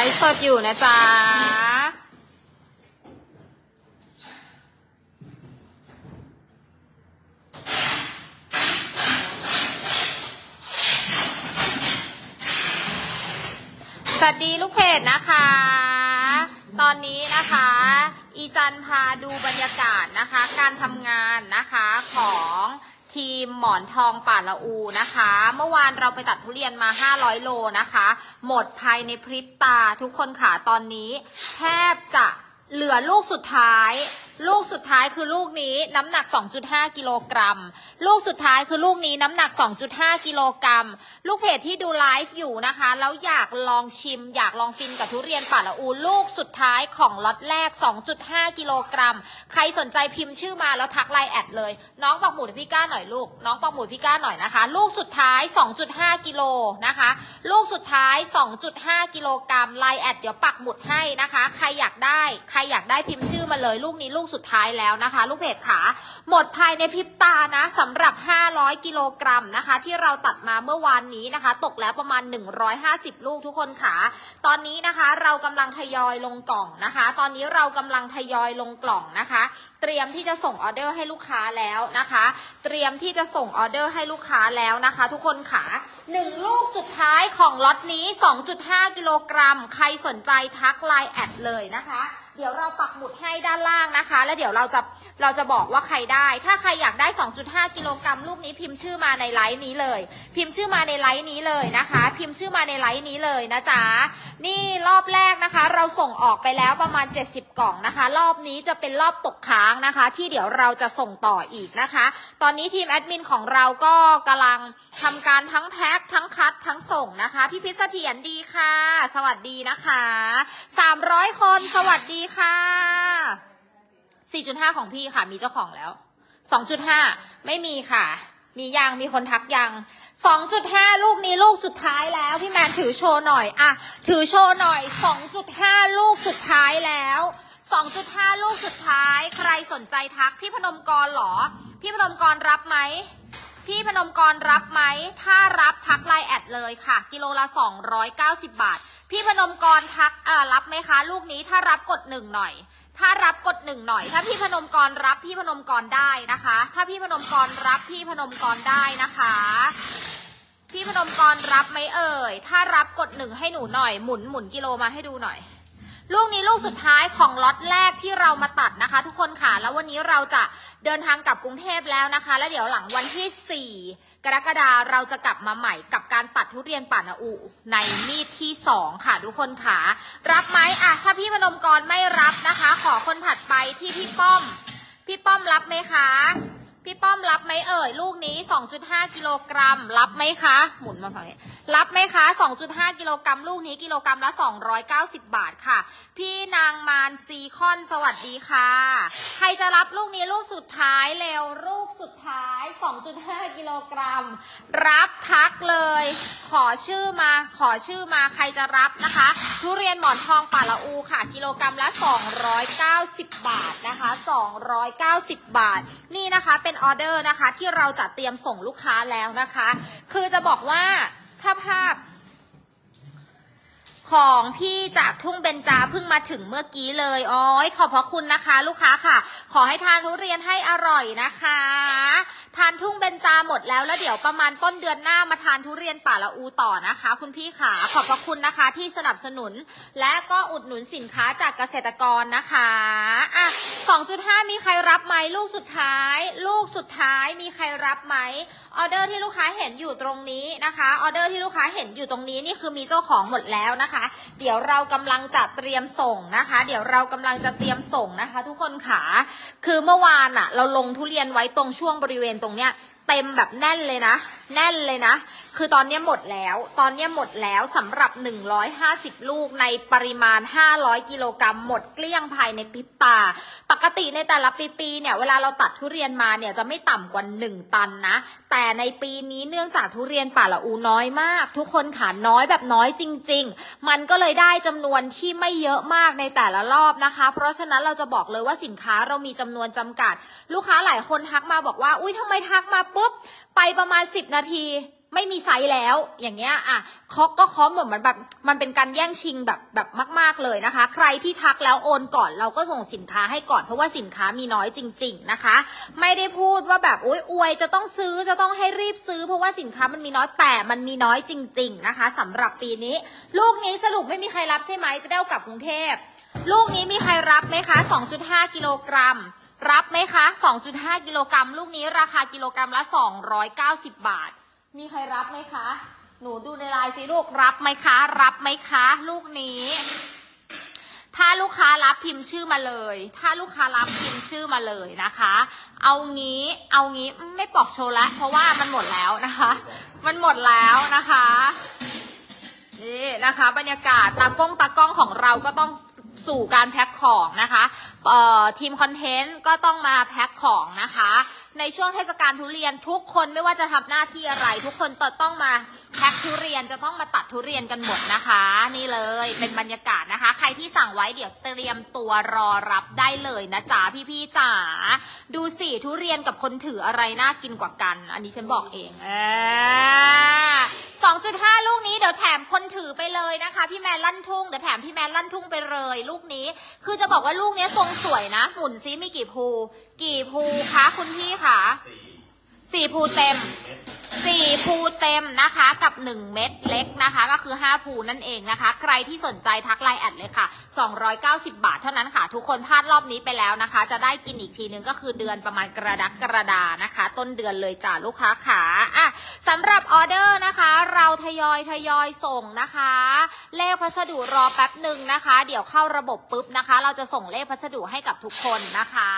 ลฟ์สดอยู่นะจ๊ะ สวัสดีลูกเพจนะคะ ตอนนี้นะคะ อีจันพาดูบรรยากาศนะคะ การทำงานนะคะของ ทีมหมอนทองป่าละอูนะคะ เมื่อวานเราไปตัดทุเรียนมา 500 โลนะคะ หมดภายในพริบตาทุกคนค่ะตอนนี้ แทบจะเหลือลูกสุดท้าย ลูกสุดท้ายคือลูกนี้น้ำหนัก 2.5 กิโลกรัม ลูกสุดท้ายคือลูกนี้น้ำหนัก 2.5 กิโลกรัม ลูกเพจที่ดูไลฟ์อยู่นะคะ แล้วอยากลองชิม อยากลองฟินกับทุเรียนป่าละอู ลูกสุดท้ายของล็อตแรก 2.5 กิโลกรัม ใครสนใจพิมพ์ชื่อมาแล้วทักไลน์แอดเลย น้องปักหมุดพี่ก้าหน่อยลูก น้องปักหมุดพี่ก้าหน่อยนะคะ ลูกสุดท้าย 2.5 กิโลนะคะ ลูกสุดท้าย 2.5 กิโลกรัมไลน์แอดเดี๋ยวปักหมุดให้นะคะ ใครอยากได้ ใครอยากได้พิมพ์ชื่อมาเลย ลูกนี้ลูกสุดท้ายแล้วนะคะ ลูกเพจขาหมดภายในพริบตานะสำหรับ 500 กิโลกรัมนะคะ ที่เราตัดมาเมื่อวานนี้นะคะ ตกแล้วประมาณ 150 ลูกทุกคนขาตอนนี้นะคะเรากำลังทยอยลงกล่องนะคะ ตอนนี้เรากำลังทยอยลงกล่องนะคะ เตรียมที่จะส่งออเดอร์ให้ลูกค้าแล้วนะคะ เตรียมที่จะส่งออเดอร์ให้ลูกค้าแล้วนะคะ ทุกคนขาหนึ่งลูกสุดท้ายของล็อตนี้ 2.5 กิโลกรัม ใครสนใจทักไลน์แอดเลยนะคะ เดี๋ยวเราปักหมุดให้ด้านล่างนะคะ แล้วเดี๋ยวเราจะ เราจะบอกว่าใครได้ ถ้าใครอยากได้ 2.5 กิโลกรัมลูกนี้พิมพ์ชื่อมาในไลฟ์นี้เลย พิมพ์ชื่อมาในไลฟ์นี้เลยนะคะ พิมพ์ชื่อมาในไลฟ์นี้เลยนะจ๊ะ นี่รอบแรกนะคะ เราส่งออกไปแล้วประมาณ 70 กล่องนะคะ รอบนี้จะเป็นรอบตกค้างนะคะ ที่เดี๋ยวเราจะส่งต่ออีกนะคะ ตอนนี้ทีมแอดมินของเราก็กำลังทำการทั้งแพ็คทั้งคัดทั้งส่งนะคะ พี่พิษเสถียรดีค่ะ สวัสดีนะคะ 300 คนสวัสดีค่ะ 4.5 ของพี่ค่ะ มีเจ้าของแล้ว 2.5 ไม่มีค่ะ มียังมีคนทักยัง 2.5 ลูกนี้ลูกสุดท้ายแล้ว พี่แมนถือโชว์หน่อยอะถือโชว์หน่อย 2.5 ลูกสุดท้ายแล้ว 2.5 ลูกสุดท้าย ใครสนใจทัก พี่พนมกรเหรอ พี่พนมกรรับไหมพี่พนมกรรับไหม ถ้ารับทักไลน์แอดเลยค่ะ กิโลละ 290 บาท พี่พนมกรทักเอ่อรับไหมคะ ลูกนี้ถ้ารับกดหนึ่งหน่อย ถ้ารับกดหนึ่งหน่อย ถ้าพี่พนมกรรับพี่พนมกรได้นะคะ ถ้าพี่พนมกรรับพี่พนมกรได้นะคะ พี่พนมกรรับไหมเอ่ย ถ้ารับกดหนึ่งให้หนูหน่อย หมุนหมุนกิโลมาให้ดูหน่อย ลูกนี้ลูกสุดท้ายของล็อตแรกที่เรามาตัดนะคะ ทุกคนค่ะ แล้ววันนี้เราจะเดินทางกลับกรุงเทพแล้วนะคะ แล้วเดี๋ยวหลังวันที่ 4 กรกฎาเราจะกลับมาใหม่กับการตัดทุเรียนป่านาอูในมีดที่ 2 ค่ะ ทุกคนค่ะ รับไหมอะถ้าพี่พนมกรไม่รับนะคะ ขอคนถัดไปที่พี่ป้อม พี่ป้อมรับไหมคะ พี่ป้อมรับไหมเอ่ย ลูกนี้ 2.5 กิโลกรัม รับไหมคะ หมุนมาฝั่งนี้ รับไหมคะ 2.5 กิโลกรัม ลูกนี้กิโลกรัมละ 290 บาทค่ะ พี่นางมารซีคอน สวัสดีค่ะ ใครจะรับลูกนี้ลูกสุดท้ายเร็ว ลูกสุดท้าย 2.5 กิโลกรัม รับทักเลย ขอชื่อมา ขอชื่อมา ใครจะรับนะคะ ทุเรียนหมอนทองป่าละอูค่ะ กิโลกรัมละ 290 บาทนะคะ 290 บาท นี่นะคะเป็นออเดอร์นะคะ ที่เราจะเตรียมส่งลูกค้าแล้วนะคะ คือจะบอกว่าถ้าภาพ ของพี่จากทุ่งเบญจาเพิ่งมาถึงเมื่อกี้เลยอ๋อยขอบพระคุณนะคะ ลูกค้าค่ะ ขอให้ทานทุเรียนให้อร่อยนะคะ ทานทุ่งเบญจาหมดแล้วแล้วเดี๋ยวประมาณต้นเดือนหน้ามาทานทุเรียนป่าละอูต่อนะคะ คุณพี่ขาขอบพระคุณนะคะที่สนับสนุน และก็อุดหนุนสินค้าจากเกษตรกรนะคะอะ2.5 มีใครรับไหมลูกสุดท้าย ลูกสุดท้ายมีใครรับไหมออเดอร์ที่ลูกค้าเห็นอยู่ตรงนี้นะคะออเดอร์ที่ลูกค้าเห็นอยู่ตรงนี้นี่คือมีเจ้าของหมดแล้วนะคะ เดี๋ยวเรากำลังจะเตรียมส่งนะคะ เดี๋ยวเรากำลังจะเตรียมส่งนะคะ ทุกคนขาคือเมื่อวานอะเราลงทุเรียนไว้ตรงช่วงบริเวณตรงเนี้ยเต็มแบบแน่นเลยนะ แน่นเลยนะ คือตอนนี้หมดแล้ว ตอนนี้หมดแล้วสำหรับ 150 ลูกในปริมาณ 500 กิโลกรัมหมดเกลี้ยงภายในพริบตา ปกติในแต่ละปีๆเนี่ยเวลาเราตัดทุเรียนมาเนี่ยจะไม่ต่ำกว่า 1 ตันนะ แต่ในปีนี้เนื่องจากทุเรียนป่าละอูน้อยมาก ทุกคนขาน้อยแบบน้อยจริง ๆ มันก็เลยได้จำนวนที่ไม่เยอะมากในแต่ละรอบนะคะ เพราะฉะนั้นเราจะบอกเลยว่าสินค้าเรามีจำนวนจำกัด ลูกค้าหลายคนทักมาบอกว่า อุ้ยทำไมทักมาปุ๊บไปประมาณ 10นาทีไม่มีไซส์แล้ว อย่างเงี้ยอะเคาะก็เคาะเหมือนมันแบบมันเป็นการแย่งชิงแบบแบบมาก ๆเลยนะคะ ใครที่ทักแล้วโอนก่อนเราก็ส่งสินค้าให้ก่อนเพราะว่าสินค้ามีน้อยจริง ๆนะคะ ไม่ได้พูดว่าแบบโอ๊ยอวยจะต้องซื้อจะต้องให้รีบซื้อ เพราะว่าสินค้ามันมีน้อยแต่มันมีน้อยจริง ๆนะคะสำหรับปีนี้ ลูกนี้สรุปไม่มีใครรับใช่ไหมจะได้กลับกรุงเทพลูกนี้มีใครรับไหมคะ 2.5 กิโลกรัม รับไหมคะ 2.5 กิโลกรัม ลูกนี้ราคากิโลกรัมละ 290 บาท มีใครรับไหมคะ หนูดูในไลน์สิลูกรับไหมคะ รับไหมคะ ลูกนี้ ถ้าลูกค้ารับพิมพ์ชื่อมาเลย ถ้าลูกค้ารับพิมพ์ชื่อมาเลยนะคะ เอางี้ เอางี้ไม่ปอกโชว์ละ เพราะว่ามันหมดแล้วนะคะ มันหมดแล้วนะคะ นี่นะคะ บรรยากาศตากล้องตากล้องของเราก็ต้องสู่การแพ็ค ของนะคะเอ่อทีมคอนเทนต์ก็ต้องมาแพ็คของนะคะ ในช่วงเทศกาลทุเรียนทุกคนไม่ว่าจะทำหน้าที่อะไร ทุกคนต้องมาแพ็คทุเรียนจะต้องมาตัดทุเรียนกันหมดนะคะ นี่เลยเป็นบรรยากาศนะคะ ใครที่สั่งไว้เดี๋ยวเตรียมตัวรอรับได้เลยนะจ๊ะพี่ๆจ๋าดูสิทุเรียนกับคนถืออะไรน่ากินกว่ากัน อันนี้ฉันบอกเองอ่า 2.5 ลูกนี้เดี๋ยวแถมคนถือไปเลยนะคะ พี่แมนลั่นทุ่งเดี๋ยวแถมพี่แมนลั่นทุ่งไปเลย ลูกนี้ คือจะบอกว่าลูกนี้ทรงสวยนะหมุนซิมีกี่ภู กี่ภูคะคุณพี่คะสี่สี่ภูเต็ม สี่ภูเต็มนะคะกับ 1 เม็ดเล็กนะคะ ก็คือ 5 ภูนั่นเองนะคะ ใครที่สนใจทักไลน์แอดเลยค่ะ 290 บาทเท่านั้นค่ะ ทุกคนพลาดรอบนี้ไปแล้วนะคะ จะได้กินอีกทีนึงก็คือเดือนประมาณกระดักกระดานะคะ ต้นเดือนเลยจ้าลูกค้าขาอะสำหรับออเดอร์นะคะ เราทยอยทยอยส่งนะคะ เลขพัสดุรอแป๊บหนึ่งนะคะ เดี๋ยวเข้าระบบปุ๊บนะคะ เราจะส่งเลขพัสดุให้กับทุกคนนะคะ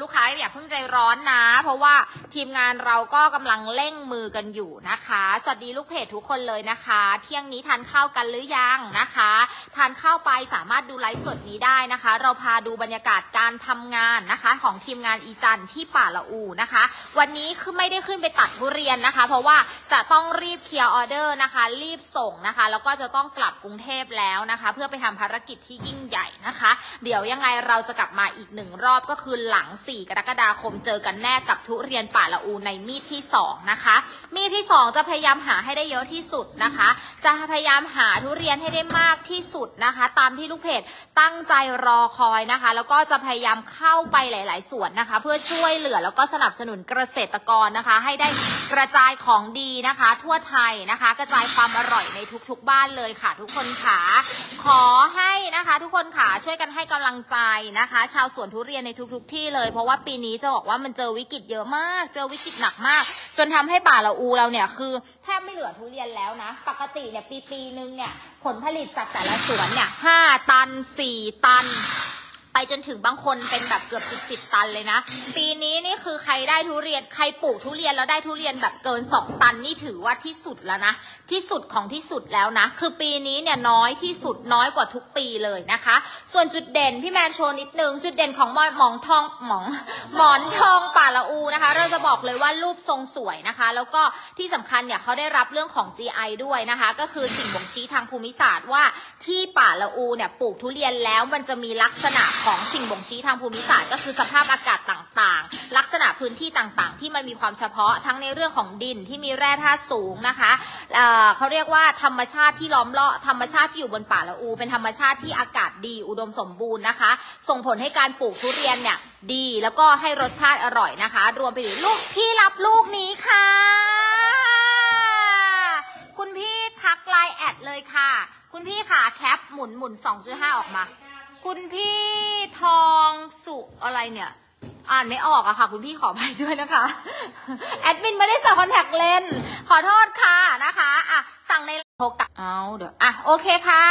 ลูกค้าอย่าเพิ่งใจร้อนนะ เพราะว่าทีมงานเราก็กำลังเร่งมือกันอยู่นะคะ สวัสดีลูกเพจทุกคนเลยนะคะ เที่ยงนี้ทานข้าวกันหรือยังนะคะ ทานข้าวไปสามารถดูไลฟ์สดนี้ได้นะคะ เราพาดูบรรยากาศการทำงานนะคะ ของทีมงานอีจันที่ป่าละอูนะคะ วันนี้คือไม่ได้ขึ้นไปตัดทุเรียนนะคะ เพราะว่าจะต้องรีบเคลียร์ออเดอร์นะคะ รีบส่งนะคะ แล้วก็จะต้องกลับกรุงเทพแล้วนะคะ เพื่อไปทำภารกิจที่ยิ่งใหญ่นะคะ เดี๋ยวยังไงเราจะกลับมาอีกหนึ่งรอบก็คือหลัง 4 กรกฎาคมเจอกันแน่กับทุเรียนป่าละอูในมีดที่ 2 นะคะมีดที่2จะพยายามหาให้ได้เยอะที่สุดนะคะ จะพยายามหาทุเรียนให้ได้มากที่สุดนะคะ ตามที่ลูกเพจตั้งใจรอคอยนะคะ แล้วก็จะพยายามเข้าไปหลาย ๆ ส่วนนะคะ เพื่อช่วยเหลือแล้วก็สนับสนุนเกษตรกรนะคะ ให้ได้กระจายของดีนะคะ ทั่วไทยนะคะ กระจายความอร่อยในทุก ๆ บ้านเลยค่ะ ทุกคนค่ะขอให้นะคะ ทุกคนค่ะช่วยกันให้กำลังใจนะคะ ชาวสวนทุเรียนในทุก ๆ ที่เลย เพราะว่าปีนี้จะบอกว่ามันเจอวิกฤตเยอะมาก เจอวิกฤตหนักมาก จนทำให้ป่าละอูเราเนี่ยคือแทบไม่เหลือทุเรียนแล้วนะ ปกติเนี่ยปีปีนึงเนี่ยผลผลิตจากแต่ละสวนเนี่ยห้าตันสี่ตัน จนถึงบางคนเป็นแบบเกือบสิบสิบตันเลยนะ ปีนี้นี่คือใครได้ทุเรียนใครปลูกทุเรียนแล้วได้ทุเรียนแบบเกินสองตันนี่ถือว่าที่สุดแล้วนะ ที่สุดของที่สุดแล้วนะ คือปีนี้เนี่ยน้อยที่สุดน้อยกว่าทุกปีเลยนะคะ ส่วนจุดเด่นพี่แมนโชว์นิดนึง จุดเด่นของหมอนหมองทองหมองหมอนทองป่าละอูนะคะ เราจะบอกเลยว่ารูปทรงสวยนะคะ แล้วก็ที่สำคัญเนี่ยเขาได้รับเรื่องของ GI ด้วยนะคะ ก็คือสิ่งบ่งชี้ทางภูมิศาสตร์ว่าที่ป่าละอูเนี่ยปลูกทุเรียนแล้วมันจะมีลักษณะของของสิ่งบ่งชี้ทางภูมิศาสตร์ ก็คือสภาพอากาศต่างๆ ลักษณะพื้นที่ต่างๆ ที่มันมีความเฉพาะทั้งในเรื่องของดินที่มีแร่ธาตุสูงนะคะเเขาเรียกว่าธรรมชาติที่ล้อมรอบธรรมชาติที่อยู่บนป่าละอู เป็นธรรมชาติที่อากาศดีอุดมสมบูรณ์นะคะ ส่งผลให้การปลูกทุเรียนเนี่ยดีแล้วก็ให้รสชาติอร่อยนะคะ รวมไปถึงลูกพี่รับลูกนี้ค่ะ คุณพี่ทักไลน์แอดเลยค่ะ คุณพี่ค่ะแคปหมุนหมุน2.5 ออกมา คุณพี่ทองสุอะไรเนี่ย อ่านไม่ออกอะค่ะ คุณพี่ขอไปด้วยนะคะ แอดมินไม่ได้ใส่คอนแทคเลนส์ขอโทษค่ะนะคะ อะ สั่งใน โทรกลับเอาเดี๋ยวอะโอเคค่ะ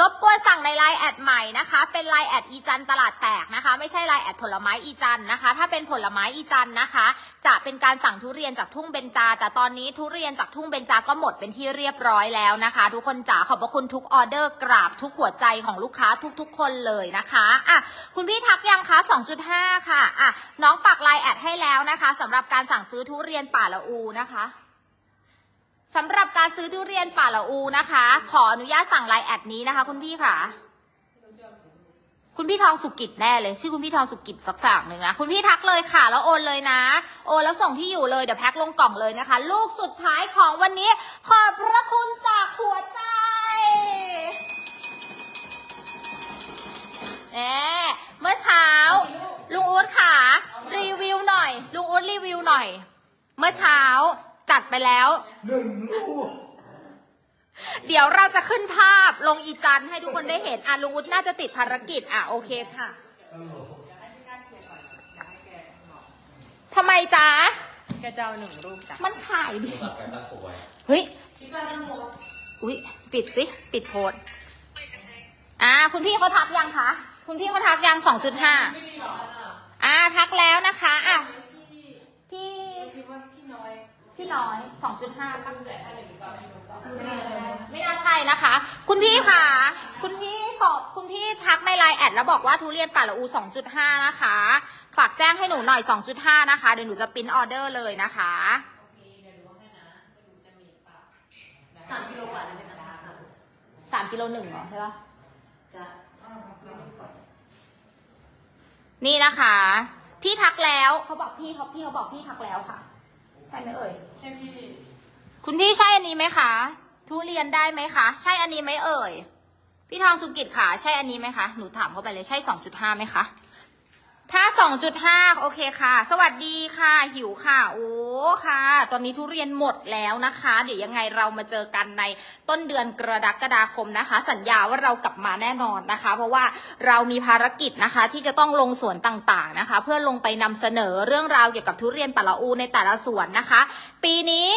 รบกวนสั่งในไลน์แอดใหม่นะคะ เป็นไลน์แอดอีจันตลาดแตกนะคะ ไม่ใช่ไลน์แอดผลไม้อีจันนะคะ ถ้าเป็นผลไม้อีจันนะคะ จะเป็นการสั่งทุเรียนจากทุ่งเบญจา แต่ตอนนี้ทุเรียนจากทุ่งเบญจาก็หมดเป็นที่เรียบร้อยแล้วนะคะ ทุกคนจ๋าขอบพระคุณทุกออเดอร์กราบทุกหัวใจของลูกค้าทุกๆ คนเลยนะคะอะคุณพี่ทักยังคะ 2.5 ค่ะอะน้องปักไลน์แอดให้แล้วนะคะสำหรับการสั่งซื้อทุเรียนป่าละอูนะคะ สำหรับการซื้อทุเรียนป่าละอูนะคะ ขออนุญาตสั่งไลน์แอดนี้นะคะ คุณพี่ค่ะ คุณพี่ทองสุกิจแน่เลย ชื่อคุณพี่ทองสุกิจสักสั่งหนึ่งนะ คุณพี่ทักเลยค่ะ แล้วโอนเลยนะ โอนแล้วส่งที่อยู่เลยเดี๋ยวแพ็คลงกล่องเลยนะคะ ลูกสุดท้ายของวันนี้ ขอบพระคุณจากหัวใจแหมเมื่อเช้า ลุงอู๊ดค่ะ รีวิวหน่อย ลุงอู๊ดรีวิวหน่อย เมื่อเช้า จัดไปแล้ว หนึ่งลูกเดี๋ยวเราจะขึ้นภาพลงอีจันทร์ให้ทุกคนได้เห็น อะลุงอุ๊ดน่าจะติดภารกิจ อะโอเคค่ะทำไมจ๊ะ แกจะเอาหนึ่งรูปจ้ะมันขายดีตัดการตั้งโคไว้เฮ้ย อุ้ยปิดสิ ปิดโพสต์อ่า คุณพี่เขาทักยังคะ คุณพี่เขาทักยังสองจุดห้าอ่า ทักแล้วนะคะ อะ พี่ พี่น้อยสองจุดห้าไม่น่าใช่นะคะ คุณพี่ค่ะ คุณพี่สอบคุณพี่ทักในไลน์แอดแล้วบอกว่าทุเรียนป่าละอู 2.5 นะคะ ฝากแจ้งให้หนูหน่อย 2.5 นะคะ เดี๋ยวหนูจะปริ้นออเดอร์เลยนะคะสามกิโลกว่าเลยเป็นราคา3กิโลหนึ่งเหรอใช่ปะจะนี่นะคะ พี่ทักแล้วเขาบอกพี่เขาพี่เขาบอกพี่ทักแล้วค่ะ ใช่ไหมเอ่ย ใช่พี่ คุณพี่ใช่อันนี้ไหมคะ ทุเรียนได้ไหมคะ ใช่อันนี้ไหมเอ่ย พี่ทองสุกิจค่ะ ใช่อันนี้ไหมคะ หนูถามเขาไปเลย ใช่สองจุดห้าไหมคะ ถ้าสองจุดห้าโอเคค่ะ สวัสดีค่ะ หิวค่ะ โอ้ค่ะ ตอนนี้ทุเรียนหมดแล้วนะคะ เดี๋ยวยังไงเรามาเจอกันในต้นเดือนกรกฎาคมนะคะ สัญญาว่าเรากลับมาแน่นอนนะคะ เพราะว่าเรามีภารกิจนะคะ ที่จะต้องลงสวนต่างๆนะคะ เพื่อลงไปนำเสนอเรื่องราวเกี่ยวกับทุเรียนปะละอูในแต่ละสวนนะคะ ปีนี้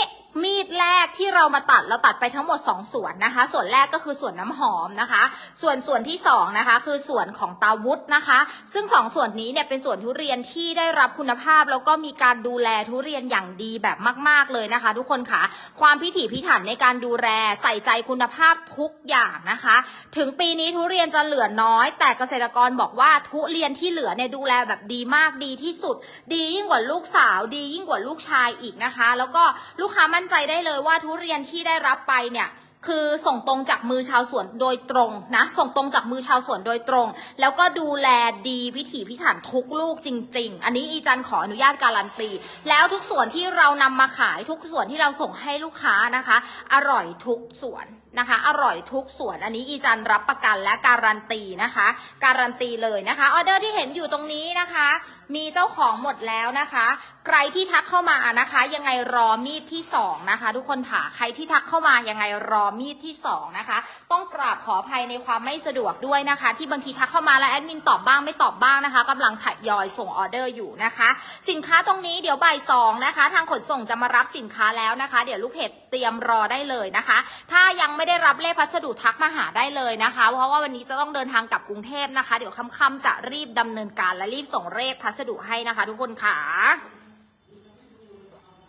มีดแรกที่เรามาตัดเราตัดไปทั้งหมด 2 ส่วนนะคะ ส่วนแรกก็คือส่วนน้ำหอมนะคะ ส่วนส่วนที่2นะคะคือส่วนของตาวุฒนะคะ ซึ่ง 2 ส่วนนี้เนี่ยเป็นส่วนทุเรียนที่ได้รับคุณภาพแล้วก็มีการดูแลทุเรียนอย่างดีแบบมาก ๆเลยนะคะ ทุกคนค่ะ ความพิถีพิถันในการดูแลใส่ใจคุณภาพทุกอย่างนะคะ ถึงปีนี้ทุเรียนจะเหลือน้อย แต่เกษตรกรบอกว่าทุเรียนที่เหลือเนี่ยดูแลแบบดีมากดีที่สุด ดียิ่งกว่าลูกสาว ดียิ่งกว่าลูกชายอีกนะคะ แล้วก็ลูกค้ามั่นใจได้เลยว่าทุเรียนที่ได้รับไปเนี่ยคือส่งตรงจากมือชาวสวนโดยตรงนะ ส่งตรงจากมือชาวสวนโดยตรง แล้วก็ดูแลดีพิถีพิถันทุกลูกจริง ๆ อันนี้อีจันขออนุญาตการันตี แล้วทุกส่วนที่เรานำมาขายทุกส่วนที่เราส่งให้ลูกค้านะคะ อร่อยทุกส่วน นะคะ อร่อยทุกส่วนอันนี้อีจันรับประกันและการันตีนะคะ การันตีเลยนะคะออเดอร์ที่เห็นอยู่ตรงนี้นะคะ มีเจ้าของหมดแล้วนะคะ ใครที่ทักเข้ามานะคะ ยังไงรอมีดที่สองนะคะ ทุกคนค่ะใครที่ทักเข้ามายังไงรอมีดที่สองนะคะ ต้องกราบขออภัยในความไม่สะดวกด้วยนะคะ ที่บางทีทักเข้ามาแล้วแอดมินตอบบ้างไม่ตอบบ้างนะคะกำลังทยอยส่งออเดอร์อยู่นะคะ สินค้าตรงนี้เดี๋ยวบ่ายสองนะคะ ทางขนส่งจะมารับสินค้าแล้วนะคะ เดี๋ยวลูกเพจเตรียมรอได้เลยนะคะ ถ้ายังไม่ได้รับเลขพัสดุทักมาหาได้เลยนะคะ เพราะว่าวันนี้จะต้องเดินทางกลับกรุงเทพนะคะ เดี๋ยวค่ำๆจะรีบดำเนินการและรีบส่งเลขพัสดุให้นะคะ ทุกคนค่ะ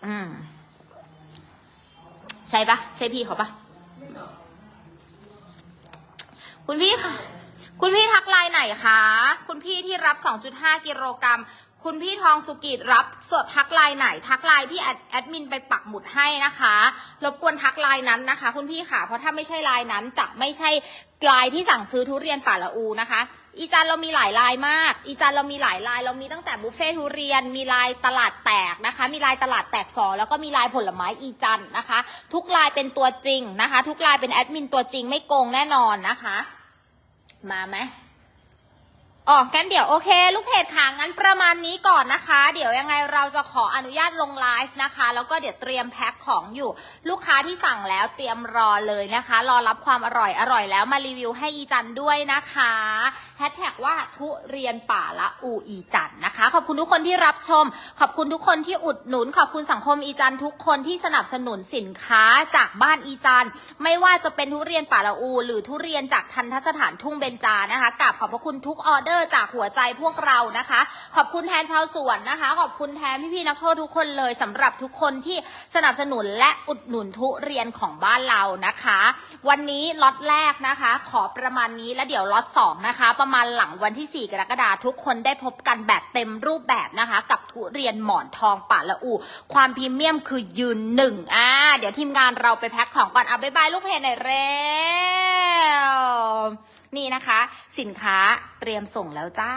อืมใช่ปะใช่พี่เขาปะคุณพี่ค่ะ คุณพี่ทักไลน์ไหนคะ คุณพี่ที่รับ 2.5 กิโลกรัม คุณพี่ทองสุกิจรับสดทักไลน์ไหน ทักไลน์ที่แอดมินไปปักหมุดให้นะคะ รบกวนทักไลน์นั้นนะคะ คุณพี่ค่ะ เพราะถ้าไม่ใช่ไลน์นั้นจะไม่ใช่ไลน์ที่สั่งซื้อทุเรียนป่าละอูนะคะ อีจันเรามีหลายลายมาก อีจันเรามีหลายลาย เรามีตั้งแต่บุฟเฟ่ทุเรียน มีลายตลาดแตกนะคะ มีลายตลาดแตกสองแล้วก็มีลายผลไม้อีจันนะคะ ทุกลายเป็นตัวจริงนะคะ ทุกลายเป็นแอดมินตัวจริงไม่โกงแน่นอนนะคะ มาไหม อ๋อกันเดี๋ยวโอเค ลูกเพจค่ะงั้นประมาณนี้ก่อนนะคะ เดี๋ยวยังไงเราจะขออนุญาตลงไลฟ์นะคะ แล้วก็เดี๋ยวเตรียมแพ็คของอยู่ ลูกค้าที่สั่งแล้วเตรียมรอเลยนะคะ รอรับความอร่อยอร่อยแล้วมารีวิวให้อีจันด้วยนะคะแฮชแท็กว่าทุเรียนป่าละอูอีจันนะคะ ขอบคุณทุกคนที่รับชม ขอบคุณทุกคนที่อุดหนุน ขอบคุณสังคมอีจันทุกคนที่สนับสนุนสินค้าจากบ้านอีจันไม่ว่าจะเป็นทุเรียนป่าละอู หรือทุเรียนจากทันทสถานทุ่งเบญจานะคะกราบขอบพระคุณทุกออเดอร์จากหัวใจพวกเรานะคะ ขอบคุณแทนชาวสวนนะคะ ขอบคุณแทนพี่ๆนักโทษทุกคนเลยสำหรับทุกคนที่สนับสนุนและอุดหนุนทุเรียนของบ้านเรานะคะ วันนี้ล็อตแรกนะคะ ขอประมาณนี้แล้วเดี๋ยวล็อตสองนะคะ ประมาณหลังวันที่ 4 กรกฎาคมทุกคนได้พบกันแบบเต็มรูปแบบนะคะ กับทุเรียนหมอนทองป่าละอู ความพรีเมียมคือยืนหนึ่งอ่าเดี๋ยวทีมงานเราไปแพ็คของก่อนอะบ๊ายบายลูกเพจหน่อยเร็ว นี่นะคะ สินค้าเตรียมส่งแล้วจ้า